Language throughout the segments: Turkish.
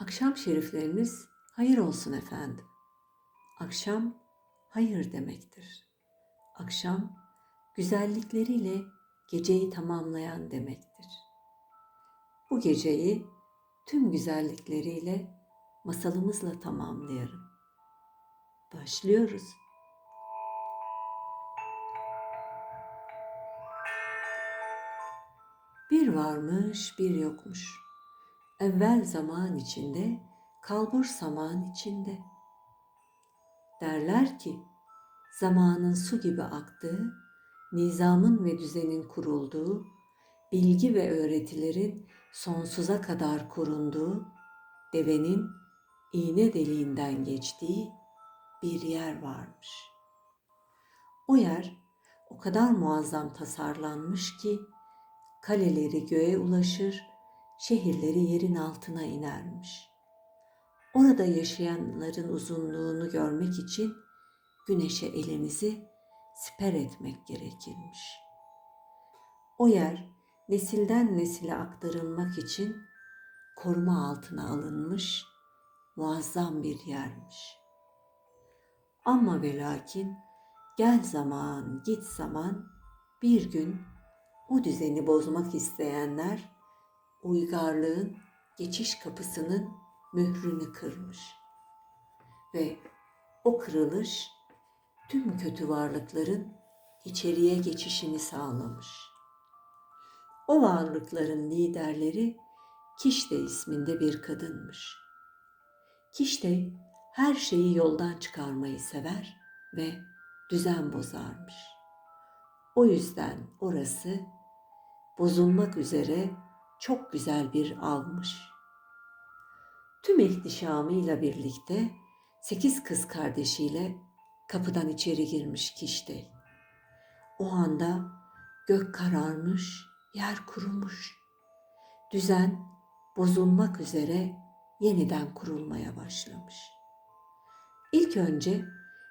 Akşam şerifleriniz hayır olsun efendim. Akşam hayır demektir. Akşam güzellikleriyle geceyi tamamlayan demektir. Bu geceyi tüm güzellikleriyle masalımızla tamamlayarım. Başlıyoruz. Bir varmış, bir yokmuş. Evvel zaman içinde, kalbur zaman içinde. Derler ki, zamanın su gibi aktığı, nizamın ve düzenin kurulduğu, bilgi ve öğretilerin sonsuza kadar korunduğu, devenin iğne deliğinden geçtiği bir yer varmış. O yer o kadar muazzam tasarlanmış ki kaleleri göğe ulaşır, şehirleri yerin altına inermiş. Orada yaşayanların uzunluğunu görmek için güneşe elinizi siper etmek gerekirmiş. O yer nesilden nesile aktarılmak için koruma altına alınmış muazzam bir yermiş. Ama ve lakin gel zaman git zaman bir gün o düzeni bozmak isteyenler uygarlığın geçiş kapısının mührünü kırmış. Ve o kırılış tüm kötü varlıkların içeriye geçişini sağlamış. O varlıkların liderleri Kişte isminde bir kadınmış. Kişte her şeyi yoldan çıkarmayı sever ve düzen bozarmış. O yüzden orası bozulmak üzere çok güzel bir avmış. Tüm ihtişamıyla birlikte sekiz kız kardeşiyle kapıdan içeri girmiş Kişte. O anda gök kararmış, yer kurumuş. Düzen bozulmak üzere yeniden kurulmaya başlamış. İlk önce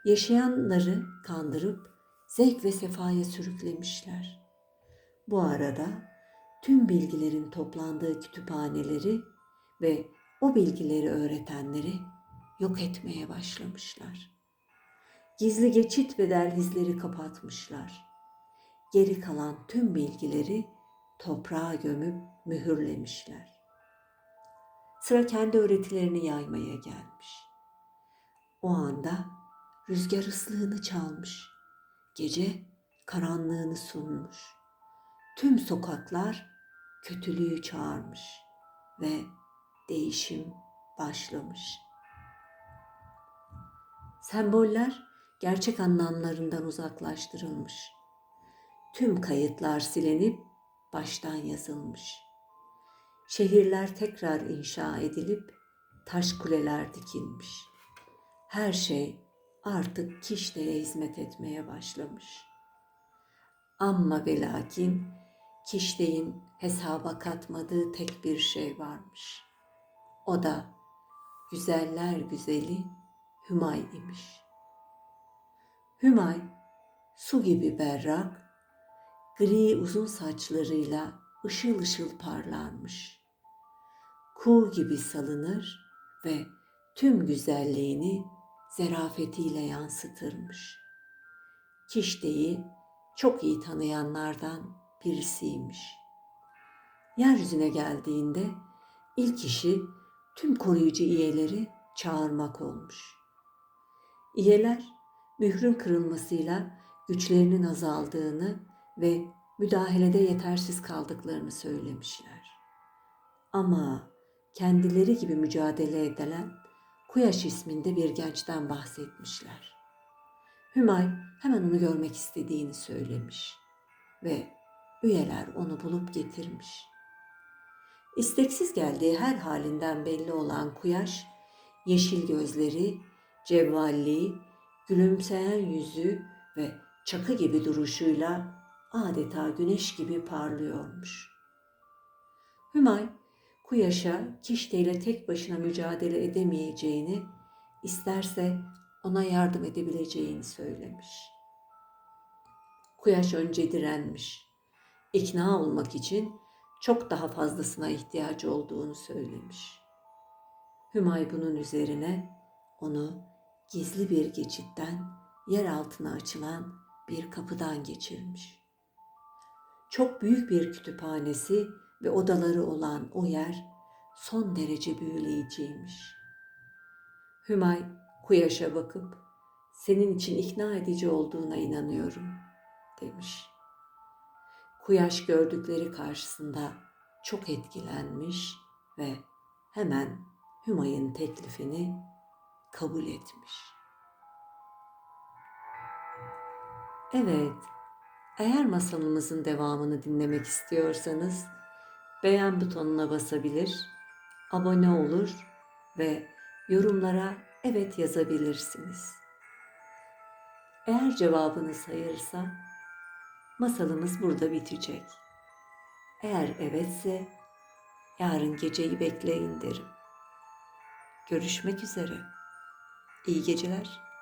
yaşayanları kandırıp zevk ve sefaya sürüklemişler. Bu arada tüm bilgilerin toplandığı kütüphaneleri ve o bilgileri öğretenleri yok etmeye başlamışlar. Gizli geçit ve dehlizleri kapatmışlar. Geri kalan tüm bilgileri toprağa gömüp mühürlemişler. Sıra kendi öğretilerini yaymaya gelmiş. O anda rüzgar ıslığını çalmış. Gece karanlığını sunmuş. Tüm sokaklar kötülüğü çağırmış ve değişim başlamış. Semboller gerçek anlamlarından uzaklaştırılmış. Tüm kayıtlar silinip baştan yazılmış. Şehirler tekrar inşa edilip taş kuleler dikilmiş. Her şey artık Kişte'ye hizmet etmeye başlamış. Amma ve lakin Kişte'nin hesaba katmadığı tek bir şey varmış. O da güzeller güzeli Hümay imiş. Hümay su gibi berrak, gri uzun saçlarıyla ışıl ışıl parlarmış. Kuğu gibi salınır ve tüm güzelliğini zerafetiyle yansıtırmış. Kişteyi çok iyi tanıyanlardan birisiymiş. Yeryüzüne geldiğinde ilk işi tüm koruyucu iyeleri çağırmak olmuş. İyeler mührün kırılmasıyla güçlerinin azaldığını ve müdahalede yetersiz kaldıklarını söylemişler. Ama kendileri gibi mücadele edilen Kuyaş isminde bir gençten bahsetmişler. Hümay hemen onu görmek istediğini söylemiş ve üyeler onu bulup getirmiş. İsteksiz geldiği her halinden belli olan Kuyaş, yeşil gözleri, cevvalliği, gülümseyen yüzü ve çakı gibi duruşuyla adeta güneş gibi parlıyormuş. Hümay, Kuyaş'a Kişte ile tek başına mücadele edemeyeceğini, isterse ona yardım edebileceğini söylemiş. Kuyaş önce direnmiş. İkna olmak için çok daha fazlasına ihtiyacı olduğunu söylemiş. Hümay bunun üzerine onu gizli bir geçitten yer altına açılan bir kapıdan geçirmiş. Çok büyük bir kütüphanesi ve odaları olan o yer son derece büyüleyiciymiş. Hümay Kuyaş'a bakıp senin için ikna edici olduğuna inanıyorum demiş. Kuyaş gördükleri karşısında çok etkilenmiş ve hemen Hümay'ın teklifini kabul etmiş. Evet, eğer masalımızın devamını dinlemek istiyorsanız beğen butonuna basabilir, abone olur ve yorumlara evet yazabilirsiniz. Eğer cevabınız hayırsa masalımız burada bitecek. Eğer evetse yarın geceyi bekleyin derim. Görüşmek üzere. İyi geceler.